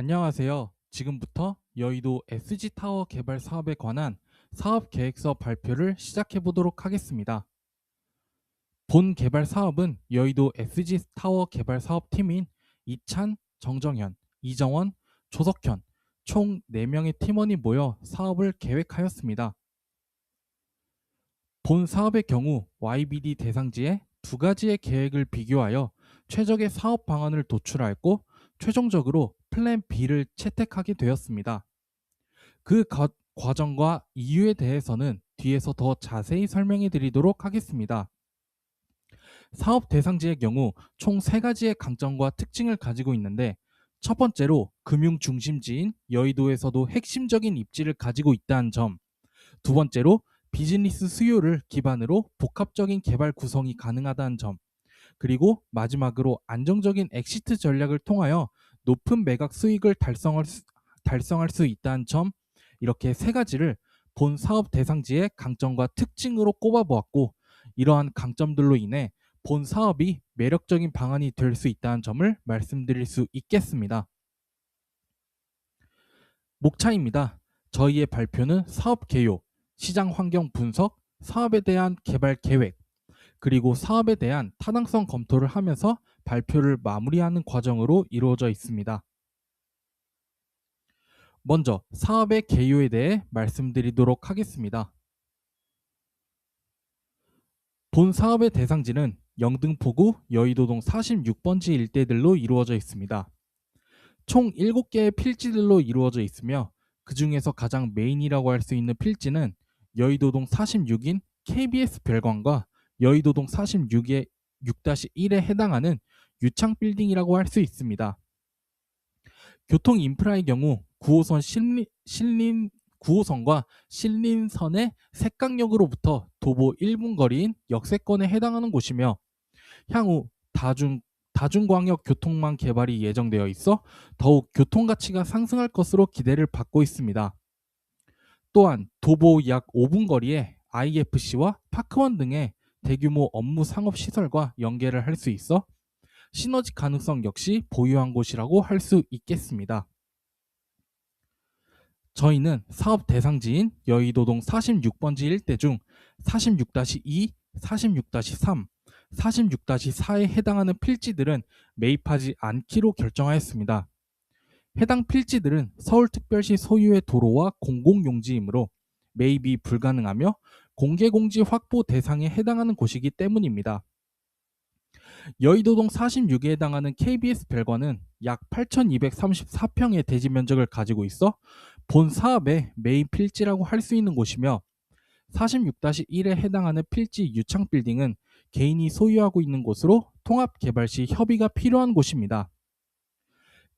안녕하세요. 지금부터 여의도 SG타워 개발 사업에 관한 사업 계획서 발표를 시작해 보도록 하겠습니다. 본 개발 사업은 여의도 SG타워 개발 사업팀인 이찬, 정정현, 이정원, 조석현 총 4명의 팀원이 모여 사업을 계획하였습니다. 본 사업의 경우 YBD 대상지에 두 가지의 계획을 비교하여 최적의 사업 방안을 도출하였고 최종적으로 플랜 B를 채택하게 되었습니다. 그 과- 과정과 이유에 대해서는 뒤에서 더 자세히 설명해 드리도록 하겠습니다. 사업 대상지의 경우 총세 가지의 강점과 특징을 가지고 있는데 첫 번째로 금융 중심지인 여의도에서도 핵심적인 입지를 가지고 있다는 점, 두 번째로 비즈니스 수요를 기반으로 복합적인 개발 구성이 가능하다는 점, 그리고 마지막으로 안정적인 엑시트 전략을 통하여 높은 매각 수익을 달성할 수, 달성할 수 있다는 점 이렇게 세 가지를 본 사업 대상지의 강점과 특징으로 꼽아보았고 이러한 강점들로 인해 본 사업이 매력적인 방안이 될 수 있다는 점을 말씀드릴 수 있겠습니다. 목차입니다. 저희의 발표는 사업 개요, 시장 환경 분석, 사업에 대한 개발 계획, 그리고 사업에 대한 타당성 검토를 하면서 발표를 마무리하는 과정으로 이루어져 있습니다. 먼저 사업의 개요에 대해 말씀드리도록 하겠습니다. 본 사업의 대상지는 영등포구 여의도동 46번지 일대들로 이루어져 있습니다. 총 7개의 필지들로 이루어져 있으며 그 중에서 가장 메인이라고 할 수 있는 필지는 여의도동 46인 KBS 별관과 여의도동 46의 6-1에 해당하는 유창 빌딩이라고 할 수 있습니다. 교통 인프라의 경우 9호선 신림, 신림 9호선과 신림선의 색강역으로부터 도보 1분 거리인 역세권에 해당하는 곳이며 향후 다중 다중광역 교통망 개발이 예정되어 있어 더욱 교통 가치가 상승할 것으로 기대를 받고 있습니다. 또한 도보 약 5분 거리에 IFC와 파크원 등의 대규모 업무 상업 시설과 연계를 할 수 있어 시너지 가능성 역시 보유한 곳이라고 할 수 있겠습니다. 저희는 사업 대상지인 여의도동 46번지 일대 중 46-2, 46-3, 46-4에 해당하는 필지들은 매입하지 않기로 결정하였습니다. 해당 필지들은 서울특별시 소유의 도로와 공공용지이므로 매입이 불가능하며 공개공지 확보 대상에 해당하는 곳이기 때문입니다. 여의도동 46에 해당하는 KBS 별관은 약 8,234평의 대지 면적을 가지고 있어 본 사업의 메인 필지라고 할 수 있는 곳이며 46-1에 해당하는 필지 유창 빌딩은 개인이 소유하고 있는 곳으로 통합 개발 시 협의가 필요한 곳입니다.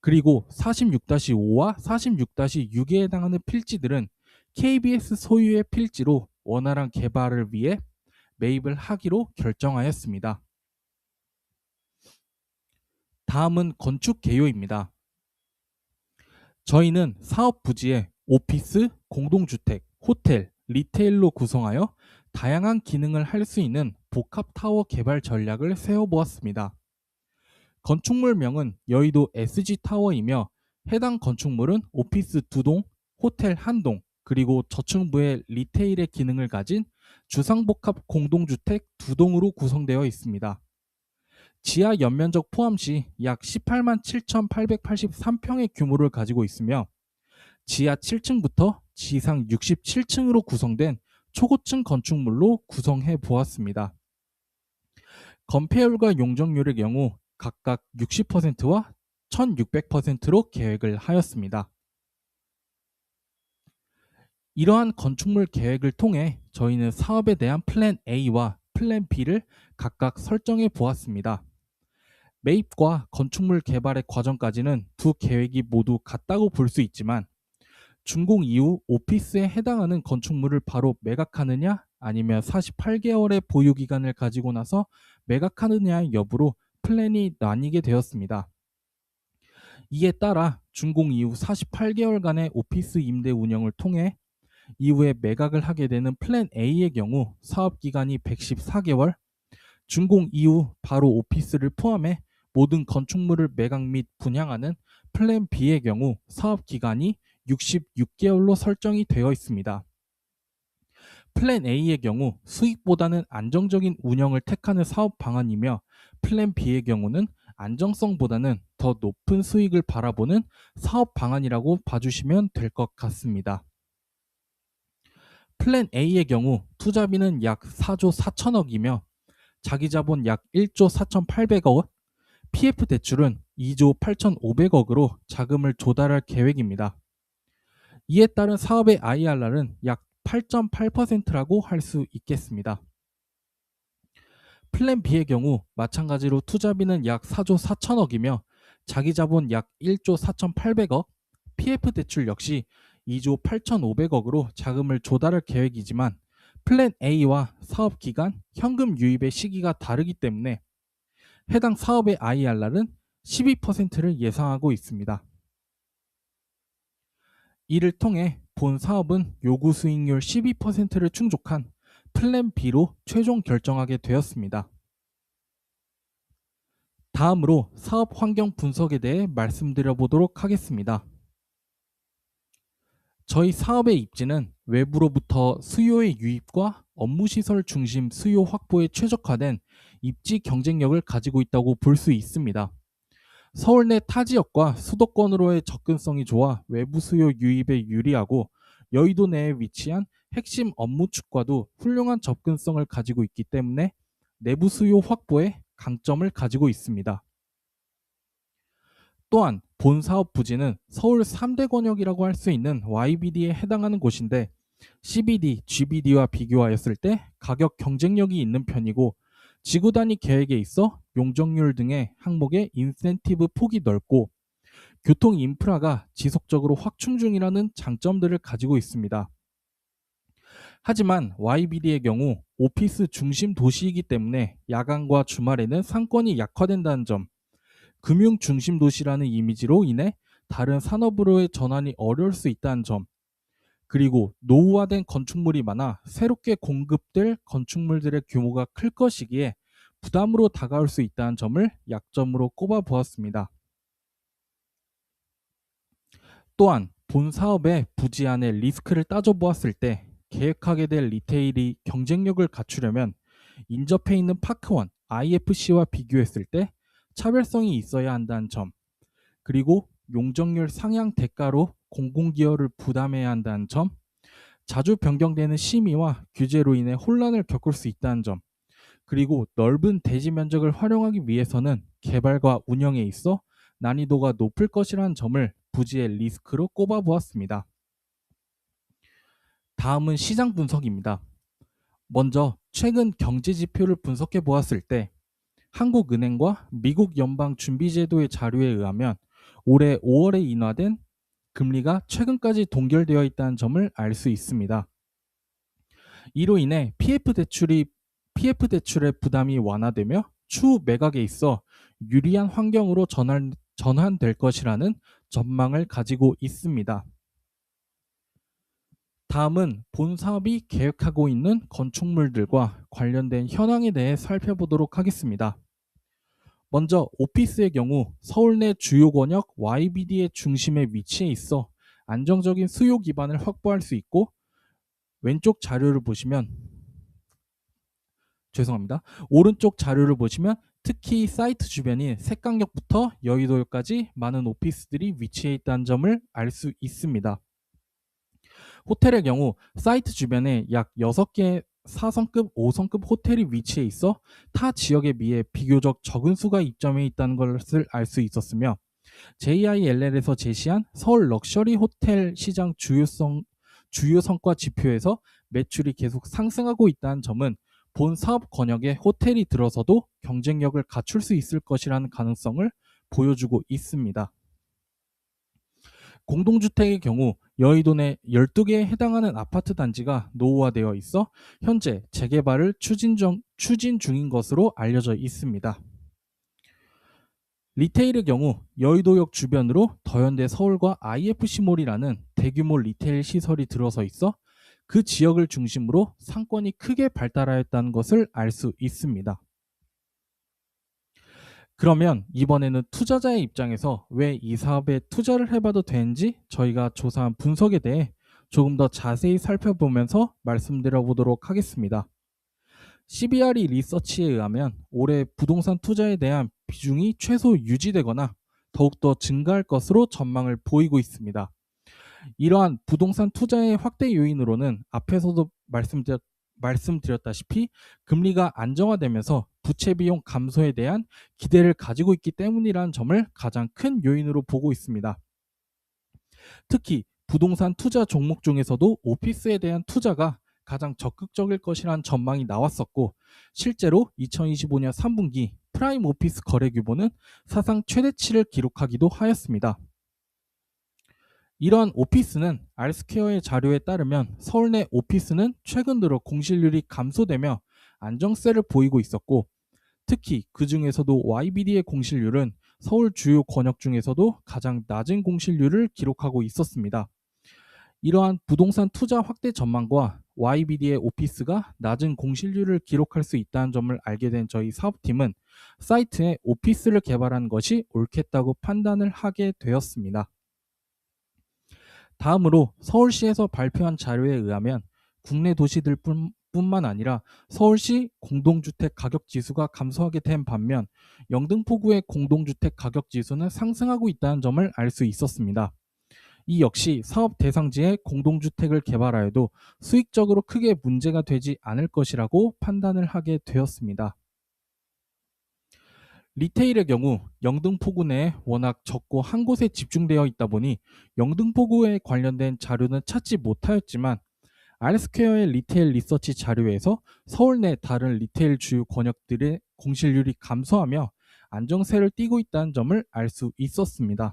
그리고 46-5와 46-6에 해당하는 필지들은 KBS 소유의 필지로 원활한 개발을 위해 매입을 하기로 결정하였습니다. 다음은 건축 개요입니다. 저희는 사업 부지에 오피스, 공동주택, 호텔, 리테일로 구성하여 다양한 기능을 할 수 있는 복합 타워 개발 전략을 세워보았습니다. 건축물명은 여의도 SG타워이며 해당 건축물은 오피스 2동, 호텔 1동, 그리고 저층부의 리테일의 기능을 가진 주상복합 공동주택 2동으로 구성되어 있습니다. 지하 연면적 포함 시 약 18만 7,883평의 규모를 가지고 있으며 지하 7층부터 지상 67층으로 구성된 초고층 건축물로 구성해 보았습니다. 건폐율과 용적률의 경우 각각 60%와 1600%로 계획을 하였습니다. 이러한 건축물 계획을 통해 저희는 사업에 대한 플랜 A와 플랜 B를 각각 설정해 보았습니다. 매입과 건축물 개발의 과정까지는 두 계획이 모두 같다고 볼 수 있지만 준공 이후 오피스에 해당하는 건축물을 바로 매각하느냐 아니면 48개월의 보유 기간을 가지고 나서 매각하느냐의 여부로 플랜이 나뉘게 되었습니다. 이에 따라 준공 이후 48개월간의 오피스 임대 운영을 통해 이후에 매각을 하게 되는 플랜 A의 경우 사업 기간이 114개월, 준공 이후 바로 오피스를 포함해 모든 건축물을 매각 및 분양하는 플랜 B의 경우 사업 기간이 66개월로 설정이 되어 있습니다. 플랜 A의 경우 수익보다는 안정적인 운영을 택하는 사업 방안이며 플랜 B의 경우는 안정성보다는 더 높은 수익을 바라보는 사업 방안이라고 봐주시면 될 것 같습니다. 플랜 A의 경우 투자비는 약 4조 4천억이며 자기 자본 약 1조 4,800억, PF 대출은 2조 8,500억으로 자금을 조달할 계획입니다. 이에 따른 사업의 IRR은 약 8.8%라고 할 수 있겠습니다. 플랜 B의 경우 마찬가지로 투자비는 약 4조 4천억이며 자기 자본 약 1조 4,800억, PF 대출 역시 2조 8,500억으로 자금을 조달할 계획이지만 플랜 A와 사업 기간, 현금 유입의 시기가 다르기 때문에 해당 사업의 IRR은 12%를 예상하고 있습니다. 이를 통해 본 사업은 요구 수익률 12%를 충족한 플랜 B로 최종 결정하게 되었습니다. 다음으로 사업 환경 분석에 대해 말씀드려 보도록 하겠습니다. 저희 사업의 입지는 외부로부터 수요의 유입과 업무시설 중심 수요 확보에 최적화된 입지 경쟁력을 가지고 있다고 볼 수 있습니다. 서울 내 타 지역과 수도권으로의 접근성이 좋아 외부 수요 유입에 유리하고 여의도 내에 위치한 핵심 업무 축과도 훌륭한 접근성을 가지고 있기 때문에 내부 수요 확보에 강점을 가지고 있습니다. 또한 본 사업 부지는 서울 3대 권역이라고 할 수 있는 YBD에 해당하는 곳인데 CBD, GBD와 비교하였을 때 가격 경쟁력이 있는 편이고 지구 단위 계획에 있어 용적률 등의 항목의 인센티브 폭이 넓고 교통 인프라가 지속적으로 확충 중이라는 장점들을 가지고 있습니다. 하지만 YBD의 경우 오피스 중심 도시이기 때문에 야간과 주말에는 상권이 약화된다는 점, 금융 중심 도시라는 이미지로 인해 다른 산업으로의 전환이 어려울 수 있다는 점, 그리고 노후화된 건축물이 많아 새롭게 공급될 건축물들의 규모가 클 것이기에 부담으로 다가올 수 있다는 점을 약점으로 꼽아 보았습니다. 또한 본 사업의 부지 안의 리스크를 따져 보았을 때 계획하게 될 리테일이 경쟁력을 갖추려면 인접해 있는 파크원, IFC와 비교했을 때 차별성이 있어야 한다는 점, 그리고 용적률 상향 대가로 공공기여를 부담해야 한다는 점, 자주 변경되는 심의와 규제로 인해 혼란을 겪을 수 있다는 점, 그리고 넓은 대지 면적을 활용하기 위해서는 개발과 운영에 있어 난이도가 높을 것이라는 점을 부지의 리스크로 꼽아 보았습니다. 다음은 시장 분석입니다. 먼저 최근 경제 지표를 분석해 보았을 때 한국은행과 미국 연방준비제도의 자료에 의하면 올해 5월에 인하된 금리가 최근까지 동결되어 있다는 점을 알 수 있습니다. 이로 인해 PF 대출이 PF 대출의 부담이 완화되며 추후 매각에 있어 유리한 환경으로 전환, 전환될 것이라는 전망을 가지고 있습니다. 다음은 본 사업이 계획하고 있는 건축물들과 관련된 현황에 대해 살펴보도록 하겠습니다. 먼저 오피스의 경우 서울 내 주요 권역 YBD의 중심에 위치해 있어 안정적인 수요 기반을 확보할 수 있고 왼쪽 자료를 보시면 죄송합니다. 오른쪽 자료를 보시면 특히 사이트 주변인 색강역부터 여의도역까지 많은 오피스들이 위치해 있다는 점을 알 수 있습니다. 호텔의 경우 사이트 주변에 약 6개 4성급, 5성급 호텔이 위치해 있어 타 지역에 비해 비교적 적은 수가 입점해 있다는 것을 알 수 있었으며 JILL에서 제시한 서울 럭셔리 호텔 시장 주요성, 주요 성과 지표에서 매출이 계속 상승하고 있다는 점은 본 사업 권역에 호텔이 들어서도 경쟁력을 갖출 수 있을 것이라는 가능성을 보여주고 있습니다. 공동주택의 경우 여의도 내 12개에 해당하는 아파트 단지가 노후화되어 있어 현재 재개발을 추진, 중, 추진 중인 것으로 알려져 있습니다. 리테일의 경우 여의도역 주변으로 더현대 서울과 IFC몰이라는 대규모 리테일 시설이 들어서 있어 그 지역을 중심으로 상권이 크게 발달하였다는 것을 알 수 있습니다. 그러면 이번에는 투자자의 입장에서 왜 이 사업에 투자를 해봐도 되는지 저희가 조사한 분석에 대해 조금 더 자세히 살펴보면서 말씀드려 보도록 하겠습니다. CBRE 리서치에 의하면 올해 부동산 투자에 대한 비중이 최소 유지되거나 더욱더 증가할 것으로 전망을 보이고 있습니다. 이러한 부동산 투자의 확대 요인으로는 앞에서도 말씀드렸, 말씀드렸다시피 금리가 안정화되면서 부채 비용 감소에 대한 기대를 가지고 있기 때문이라는 점을 가장 큰 요인으로 보고 있습니다. 특히 부동산 투자 종목 중에서도 오피스에 대한 투자가 가장 적극적일 것이라는 전망이 나왔었고 실제로 2025년 3분기 프라임 오피스 거래 규모는 사상 최대치를 기록하기도 하였습니다. 이러한 오피스는 알스퀘어의 자료에 따르면 서울 내 오피스는 최근 들어 공실률이 감소되며 안정세를 보이고 있었고 특히 그 중에서도 YBD의 공실률은 서울 주요 권역 중에서도 가장 낮은 공실률을 기록하고 있었습니다. 이러한 부동산 투자 확대 전망과 YBD의 오피스가 낮은 공실률을 기록할 수 있다는 점을 알게 된 저희 사업팀은 사이트에 오피스를 개발한 것이 옳겠다고 판단을 하게 되었습니다. 다음으로 서울시에서 발표한 자료에 의하면 국내 도시들 뿐만 아니라 서울시 공동주택 가격 지수가 감소하게 된 반면 영등포구의 공동주택 가격 지수는 상승하고 있다는 점을 알 수 있었습니다. 이 역시 사업 대상지에 공동주택을 개발하여도 수익적으로 크게 문제가 되지 않을 것이라고 판단을 하게 되었습니다. 리테일의 경우 영등포구 내에 워낙 적고 한 곳에 집중되어 있다 보니 영등포구에 관련된 자료는 찾지 못하였지만 알스퀘어의 리테일 리서치 자료에서 서울 내 다른 리테일 주요 권역들의 공실률이 감소하며 안정세를 띠고 있다는 점을 알 수 있었습니다.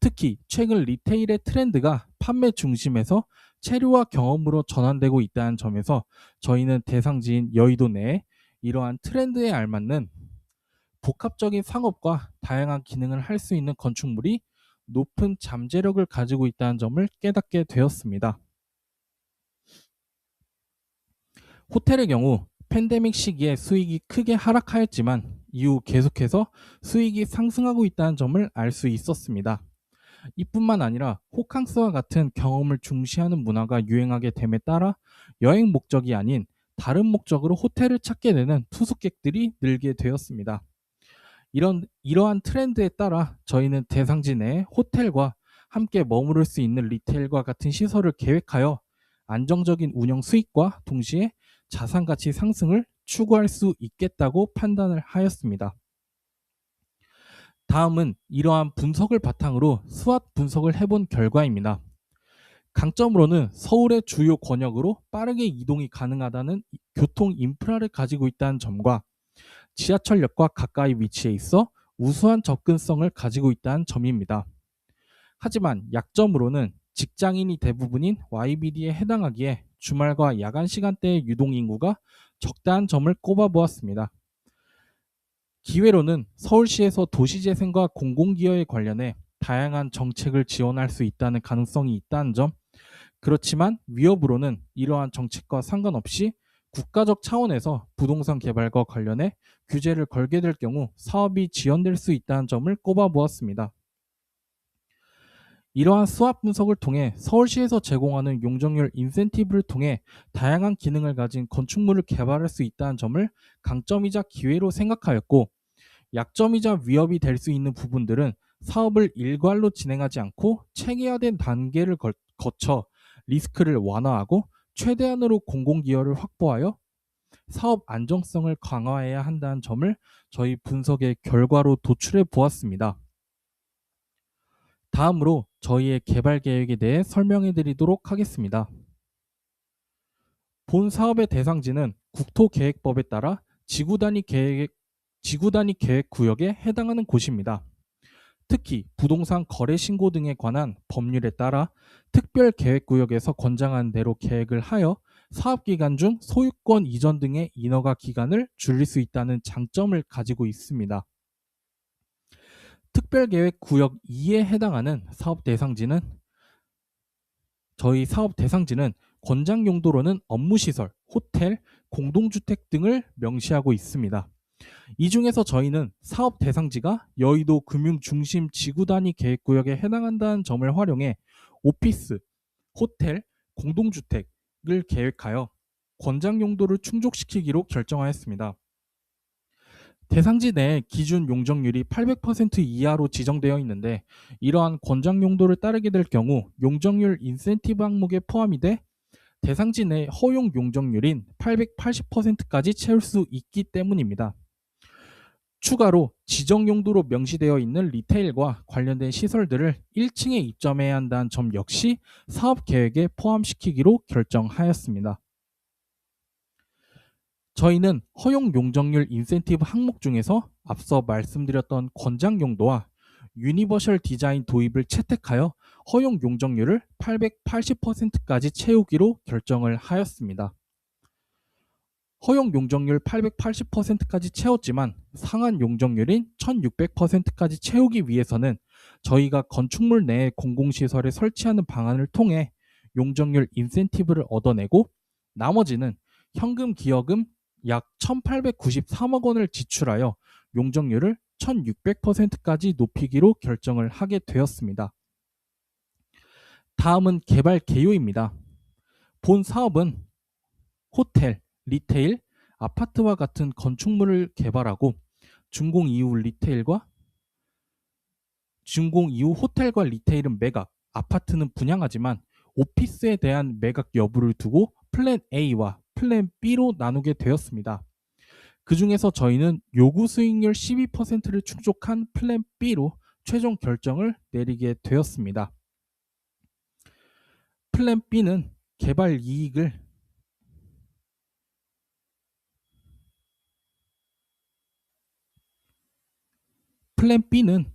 특히 최근 리테일의 트렌드가 판매 중심에서 체류와 경험으로 전환되고 있다는 점에서 저희는 대상지인 여의도 내에 이러한 트렌드에 알맞는 복합적인 상업과 다양한 기능을 할 수 있는 건축물이 높은 잠재력을 가지고 있다는 점을 깨닫게 되었습니다. 호텔의 경우 팬데믹 시기에 수익이 크게 하락하였지만 이후 계속해서 수익이 상승하고 있다는 점을 알 수 있었습니다. 이뿐만 아니라 호캉스와 같은 경험을 중시하는 문화가 유행하게 됨에 따라 여행 목적이 아닌 다른 목적으로 호텔을 찾게 되는 투숙객들이 늘게 되었습니다. 이런 이러한 트렌드에 따라 저희는 대상지 내 호텔과 함께 머무를 수 있는 리테일과 같은 시설을 계획하여 안정적인 운영 수익과 동시에 자산 가치 상승을 추구할 수 있겠다고 판단을 하였습니다. 다음은 이러한 분석을 바탕으로 수학 분석을 해본 결과입니다. 강점으로는 서울의 주요 권역으로 빠르게 이동이 가능하다는 교통 인프라를 가지고 있다는 점과 지하철역과 가까이 위치해 있어 우수한 접근성을 가지고 있다는 점입니다. 하지만 약점으로는 직장인이 대부분인 YBD에 해당하기에 주말과 야간 시간대의 유동 인구가 적다한 점을 꼽아 보았습니다. 기회로는 서울시에서 도시재생과 공공기여에 관련해 다양한 정책을 지원할 수 있다는 가능성이 있다는 점, 그렇지만 위협으로는 이러한 정책과 상관없이 국가적 차원에서 부동산 개발과 관련해 규제를 걸게 될 경우 사업이 지연될 수 있다는 점을 꼽아 보았습니다. 이러한 수합 분석을 통해 서울시에서 제공하는 용적률 인센티브를 통해 다양한 기능을 가진 건축물을 개발할 수 있다는 점을 강점이자 기회로 생각하였고 약점이자 위협이 될 수 있는 부분들은 사업을 일괄로 진행하지 않고 체계화된 단계를 거쳐 리스크를 완화하고 최대한으로 공공기여를 확보하여 사업 안정성을 강화해야 한다는 점을 저희 분석의 결과로 도출해 보았습니다. 다음으로 저희의 개발 계획에 대해 설명해 드리도록 하겠습니다. 본 사업의 대상지는 국토계획법에 따라 지구 단위 계획, 지구 단위 계획 구역에 해당하는 곳입니다. 특히 부동산 거래 신고 등에 관한 법률에 따라 특별 계획 구역에서 권장한 대로 계획을 하여 사업 기간 중 소유권 이전 등의 인허가 기간을 줄일 수 있다는 장점을 가지고 있습니다. 특별 계획 구역 2에 해당하는 사업 대상지는 저희 사업 대상지는 권장 용도로는 업무 시설, 호텔, 공동주택 등을 명시하고 있습니다. 이 중에서 저희는 사업 대상지가 여의도 금융 중심 지구 단위 계획구역에 해당한다는 점을 활용해 오피스, 호텔, 공동주택을 계획하여 권장 용도를 충족시키기로 결정하였습니다. 대상지 내 기준 용적률이 800% 이하로 지정되어 있는데 이러한 권장 용도를 따르게 될 경우 용적률 인센티브 항목에 포함이 돼 대상지 내 허용 용적률인 880%까지 채울 수 있기 때문입니다. 추가로 지정 용도로 명시되어 있는 리테일과 관련된 시설들을 1층에 입점해야 한다는 점 역시 사업 계획에 포함시키기로 결정하였습니다. 저희는 허용 용적률 인센티브 항목 중에서 앞서 말씀드렸던 권장 용도와 유니버셜 디자인 도입을 채택하여 허용 용적률을 880%까지 채우기로 결정을 하였습니다. 허용 용적률 880%까지 채웠지만 상한 용적률인 1600%까지 채우기 위해서는 저희가 건축물 내에 공공시설을 설치하는 방안을 통해 용적률 인센티브를 얻어내고 나머지는 현금 기여금 약 1893억 원을 지출하여 용적률을 1600%까지 높이기로 결정을 하게 되었습니다. 다음은 개발 개요입니다. 본 사업은 호텔, 리테일, 아파트와 같은 건축물을 개발하고 준공 이후 리테일과 준공 이후 호텔과 리테일은 매각, 아파트는 분양하지만 오피스에 대한 매각 여부를 두고 플랜 A와 플랜 B로 나누게 되었습니다. 그 중에서 저희는 요구 수익률 12%를 충족한 플랜 B로 최종 결정을 내리게 되었습니다. 플랜 B는 개발 이익을 플랜 B는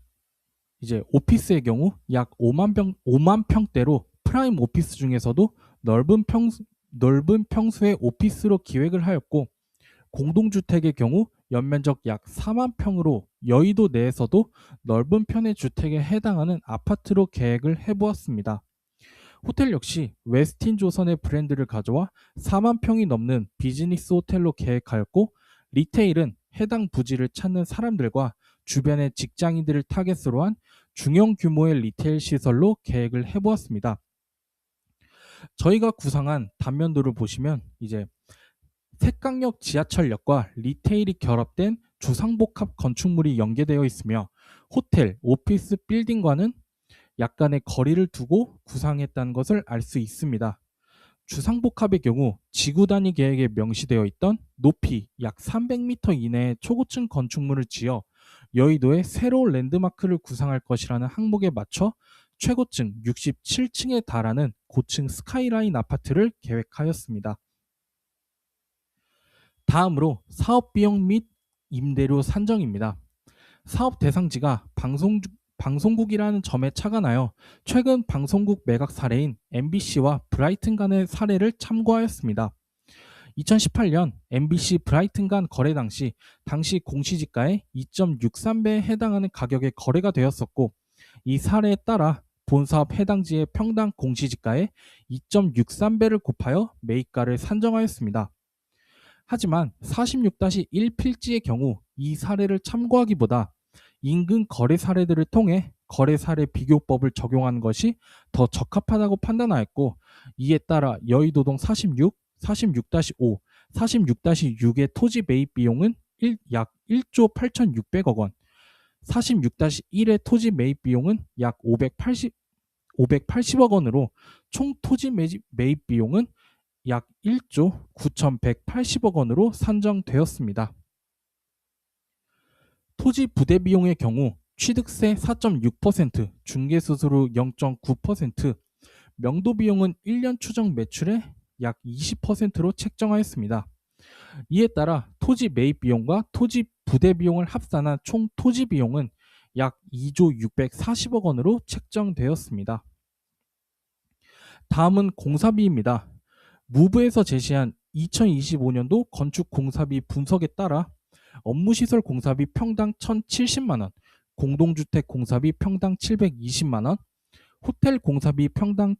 이제 오피스의 경우 약 5만 평 5만 평대로 프라임 오피스 중에서도 넓은 평 넓은 평수의 오피스로 기획을 하였고 공동주택의 경우 연면적 약 4만 평으로 여의도 내에서도 넓은 편의 주택에 해당하는 아파트로 계획을 해보았습니다. 호텔 역시 웨스틴 조선의 브랜드를 가져와 4만 평이 넘는 비즈니스 호텔로 계획하였고 리테일은 해당 부지를 찾는 사람들과 주변의 직장인들을 타겟으로 한 중형 규모의 리테일 시설로 계획을 해보았습니다. 저희가 구상한 단면도를 보시면 이제 색강역 지하철역과 리테일이 결합된 주상복합 건축물이 연계되어 있으며 호텔, 오피스 빌딩과는 약간의 거리를 두고 구상했다는 것을 알 수 있습니다. 주상복합의 경우 지구 단위 계획에 명시되어 있던 높이 약 300m 이내의 초고층 건축물을 지어 여의도의 새로운 랜드마크를 구상할 것이라는 항목에 맞춰 최고층 67층에 달하는 고층 스카이라인 아파트를 계획하였습니다. 다음으로 사업 비용 및 임대료 산정입니다. 사업 대상지가 방송, 방송국이라는 점에 착안하여 최근 방송국 매각 사례인 MBC와 브라이튼 간의 사례를 참고하였습니다. 2018년 MBC 브라이튼 간 거래 당시 당시 공시지가의 2.63배에 해당하는 가격에 거래가 되었었고 이 사례에 따라 본사업 해당지의 평당 공시지가의 2.63배를 곱하여 매입가를 산정하였습니다. 하지만 46-1 필지의 경우 이 사례를 참고하기보다 인근 거래 사례들을 통해 거래 사례 비교법을 적용하는 것이 더 적합하다고 판단하였고 이에 따라 여의도동 46, 46-5, 46-6의 토지 매입 비용은 1, 약 1조 8,600억 원, 46-1의 토지 매입 비용은 약 580, 580억 원으로 총 토지 매집, 매입 비용은 약 1조 9,180억 원으로 산정되었습니다. 토지 부대 비용의 경우 취득세 4.6%, 중개수수료 0.9%, 명도 비용은 1년 추정 매출의 약 20%로 책정하였습니다. 이에 따라 토지 매입 비용과 토지 부대 비용을 합산한 총 토지 비용은 약 2조 640억 원으로 책정되었습니다. 다음은 공사비입니다. 무브에서 제시한 2025년도 건축 공사비 분석에 따라 업무시설 공사비 평당 1,070만 원, 공동주택 공사비 평당 720만 원, 호텔 공사비 평당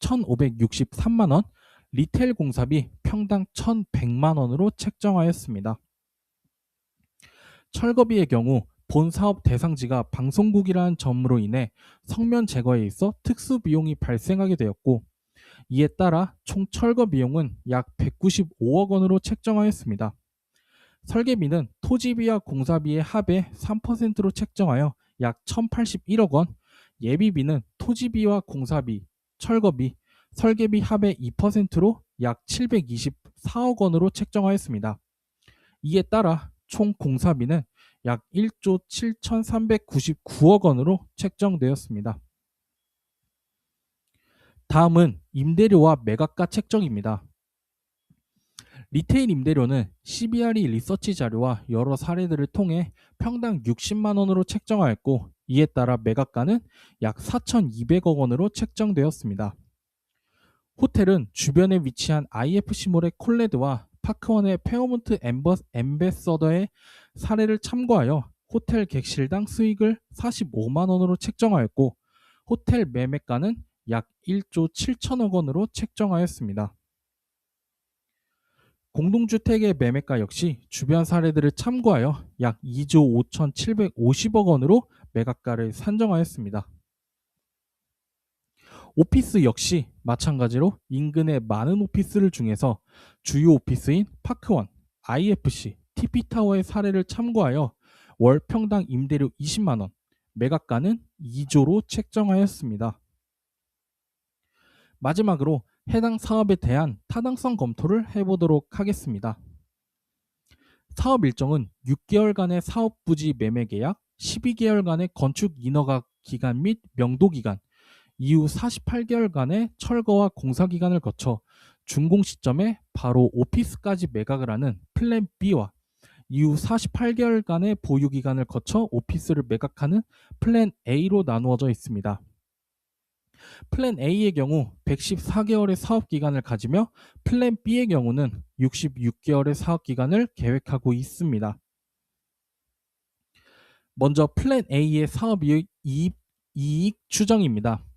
1,563만 원, 리테일 공사비 평당 1,100만 원으로 책정하였습니다. 철거비의 경우 본 사업 대상지가 방송국이라는 점으로 인해 성면 제거에 있어 특수 비용이 발생하게 되었고 이에 따라 총 철거 비용은 약 195억 원으로 책정하였습니다. 설계비는 토지비와 공사비의 합의 3%로 책정하여 약 1081억 원, 예비비는 토지비와 공사비, 철거비, 설계비 합의 2%로 약 724억 원으로 책정하였습니다. 이에 따라 총 공사비는 약 1조 7,399억 원으로 책정되었습니다. 다음은 임대료와 매각가 책정입니다. 리테일 임대료는 CBRE 리서치 자료와 여러 사례들을 통해 평당 60만 원으로 책정하였고 이에 따라 매각가는 약 4,200억 원으로 책정되었습니다. 호텔은 주변에 위치한 IFC몰의 콜레드와 파크원의 페어몬트 엠베서더의 사례를 참고하여 호텔 객실당 수익을 45만 원으로 책정하였고 호텔 매매가는 약 1조 7천억 원으로 책정하였습니다. 공동주택의 매매가 역시 주변 사례들을 참고하여 약 2조 5,750억 원으로 매각가를 산정하였습니다. 오피스 역시 마찬가지로 인근의 많은 오피스를 중에서 주요 오피스인 파크원, IFC, TP타워의 사례를 참고하여 월 평당 임대료 20만원, 매각가는 2조로 책정하였습니다. 마지막으로 해당 사업에 대한 타당성 검토를 해보도록 하겠습니다. 사업 일정은 6개월간의 사업 부지 매매 계약, 12개월간의 건축 인허가 기간 및 명도 기간, 이후 48개월간의 철거와 공사 기간을 거쳐 준공 시점에 바로 오피스까지 매각을 하는 플랜 B와 이후 48개월간의 보유 기간을 거쳐 오피스를 매각하는 플랜 A로 나누어져 있습니다. 플랜 A의 경우 114개월의 사업 기간을 가지며 플랜 B의 경우는 66개월의 사업 기간을 계획하고 있습니다. 먼저 플랜 A의 사업 이익, 이익 추정입니다.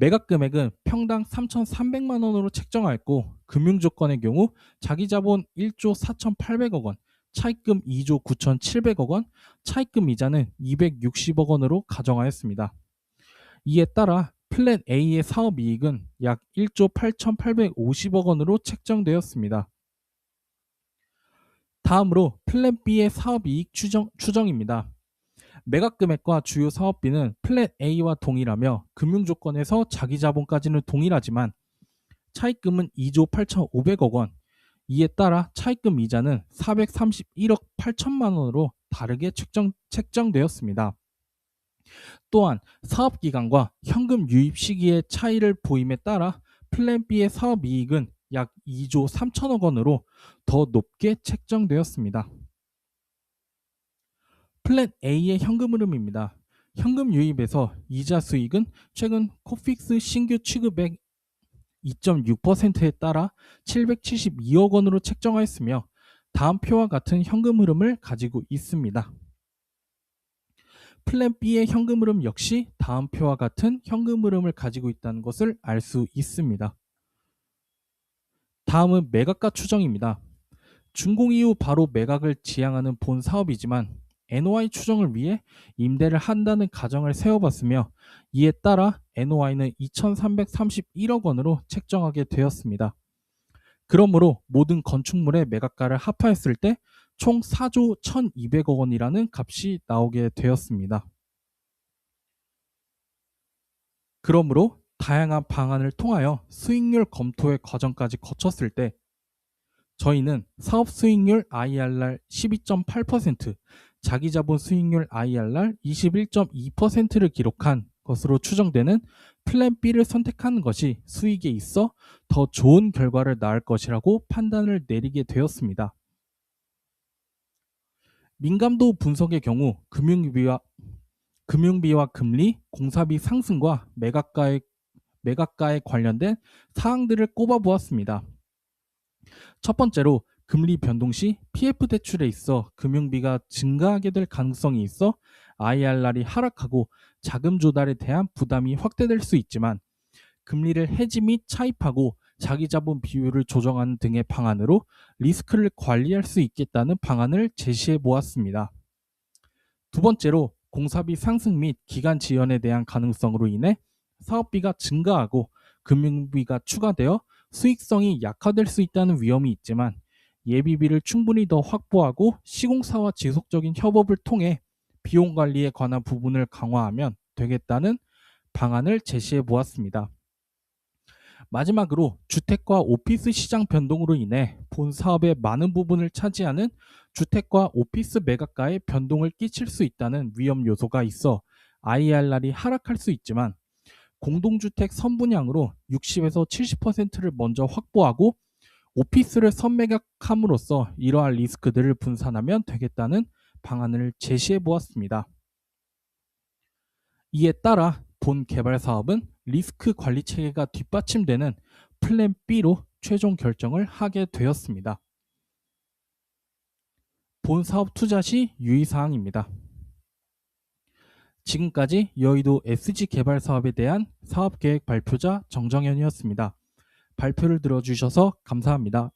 매각 금액은 평당 3,300만 원으로 책정하였고 금융 조건의 경우 자기 자본 1조 4,800억 원, 차입금 2조 9,700억 원, 차입금 이자는 260억 원으로 가정하였습니다. 이에 따라 플랜 A의 사업 이익은 약 1조 8,850억 원으로 책정되었습니다. 다음으로 플랜 B의 사업 이익 추정, 추정입니다. 매각 금액과 주요 사업비는 플랫 A와 동일하며 금융 조건에서 자기 자본까지는 동일하지만 차입금은 2조 8,500억 원. 이에 따라 차입금 이자는 431억 8천만 원으로 다르게 책정, 책정되었습니다. 또한 사업 기간과 현금 유입 시기의 차이를 보임에 따라 플랜 B의 사업 이익은 약 2조 3천억 원으로 더 높게 책정되었습니다. 플랜 A의 현금 흐름입니다. 현금 유입에서 이자 수익은 최근 코픽스 신규 취급액 2.6%에 따라 772억 원으로 책정하였으며 다음 표와 같은 현금 흐름을 가지고 있습니다. 플랜 B의 현금 흐름 역시 다음 표와 같은 현금 흐름을 가지고 있다는 것을 알 수 있습니다. 다음은 매각가 추정입니다. 준공 이후 바로 매각을 지향하는 본 사업이지만 NOI 추정을 위해 임대를 한다는 가정을 세워봤으며 이에 따라 NOI는 2,331억 원으로 책정하게 되었습니다. 그러므로 모든 건축물의 매각가를 합하였을 때 총 4조 1,200억 원이라는 값이 나오게 되었습니다. 그러므로 다양한 방안을 통하여 수익률 검토의 과정까지 거쳤을 때 저희는 사업 수익률 IRR 12.8%, 자기 자본 수익률 IRR 21.2%를 기록한 것으로 추정되는 플랜 B를 선택하는 것이 수익에 있어 더 좋은 결과를 낳을 것이라고 판단을 내리게 되었습니다. 민감도 분석의 경우 금융비와 금융비와 금리, 공사비 상승과 매각가의 매각가에 관련된 사항들을 꼽아 보았습니다. 첫 번째로 금리 변동 시 PF 대출에 있어 금융비가 증가하게 될 가능성이 있어 IRR이 하락하고 자금 조달에 대한 부담이 확대될 수 있지만 금리를 해지 및 차입하고 자기 자본 비율을 조정하는 등의 방안으로 리스크를 관리할 수 있겠다는 방안을 제시해 보았습니다. 두 번째로 공사비 상승 및 기간 지연에 대한 가능성으로 인해 사업비가 증가하고 금융비가 추가되어 수익성이 약화될 수 있다는 위험이 있지만 예비비를 충분히 더 확보하고 시공사와 지속적인 협업을 통해 비용 관리에 관한 부분을 강화하면 되겠다는 방안을 제시해 보았습니다. 마지막으로 주택과 오피스 시장 변동으로 인해 본 사업의 많은 부분을 차지하는 주택과 오피스 매각가에 변동을 끼칠 수 있다는 위험 요소가 있어 IRR이 하락할 수 있지만 공동주택 선분양으로 60에서 70%를 먼저 확보하고 오피스를 선매각함으로써 이러한 리스크들을 분산하면 되겠다는 방안을 제시해 보았습니다. 이에 따라 본 개발 사업은 리스크 관리 체계가 뒷받침되는 플랜 B로 최종 결정을 하게 되었습니다. 본 사업 투자 시 유의사항입니다. 지금까지 여의도 SG 개발 사업에 대한 사업계획 발표자 정정현이었습니다. 발표를 들어주셔서 감사합니다.